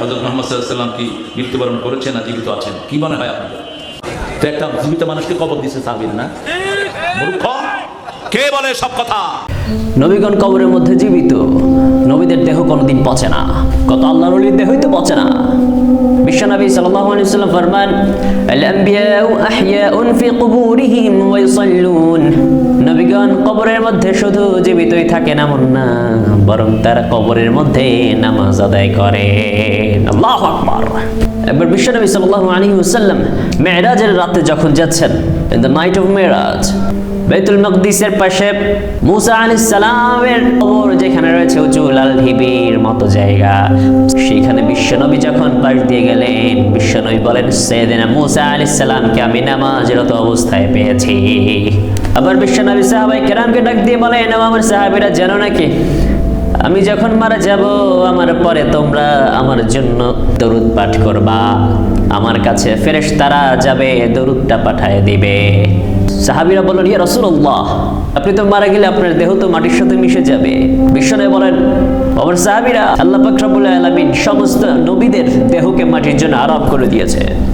হজরত মোহাম্মদ সাল্লাম কি মৃত্যুবরণ করেছেন না জীবিত আছেন? কি মনে হয় আপনাদের? তো একটা জীবিত মানুষকে কবর দিছে সাবির, না? কে বলে সব কথা? নবীগণ কবরের মধ্যে জীবিত। নবীদের দেহ কোনোদিন পচে না। কত আল্লাহর ওলির দেহই তো পচে না। বিশ্বনবী সাল্লাল্লাহু আলাইহি ওয়াসাল্লাম ফরমান আল আম্বিয়াউ আহইয়াউন ফি কুবুরিহিম ওয়া ইউসাল্লুন কবরের মধ্যে শুধু জীবিতই থাকে এমন না বরং তারা কবরের মধ্যে নামাজ আদায় করে। আল্লাহু আকবার। একবার বিশ্বনবী সাল্লাল্লাহু আলাইহি ওয়াসাল্লাম মেরাজের রাতে যখন যাচ্ছেন in the night of Meraj Betul মকদিসের পাশে মুসা আলাইহিস সালামের কবর যেখানে রয়েছে উঁচু, লাল ঢিবির মতো জায়গা। সেখানে বিশ্বনবী যখন পাশ দিয়ে গেলেন বিশ্বনবী বলেন, সেদিনা মুসা আলাইহিস সালামকে আমি নামাজরত অবস্থায় পেয়েছি। আবার বিশ্বনবী সাহাবাই কেরামকে ডাক দিয়ে বলেন "ও আমার সাহাবীরা, জানো নাকি? আমি যখন মারা যাব, আমার পরে তোমরা আমার জন্য দরুদ পাঠ করবা। আমার কাছে ফেরেশ তারা যাবে, দরুদটা পাঠায় দিবে। সাহাবীরা বললেন, ইয়া রাসূলুল্লাহ, আপনি তো মারা গেলে আপনার দেহ তো মাটির সাথে মিশে যাবে। বিশ্বনবী বলেন, আমার সাহাবীরা আল্লাহ পাক রব্বুল আলামিন সমস্ত নবীদের দেহকে মাটির জন্য আরোপ করে দিয়েছে।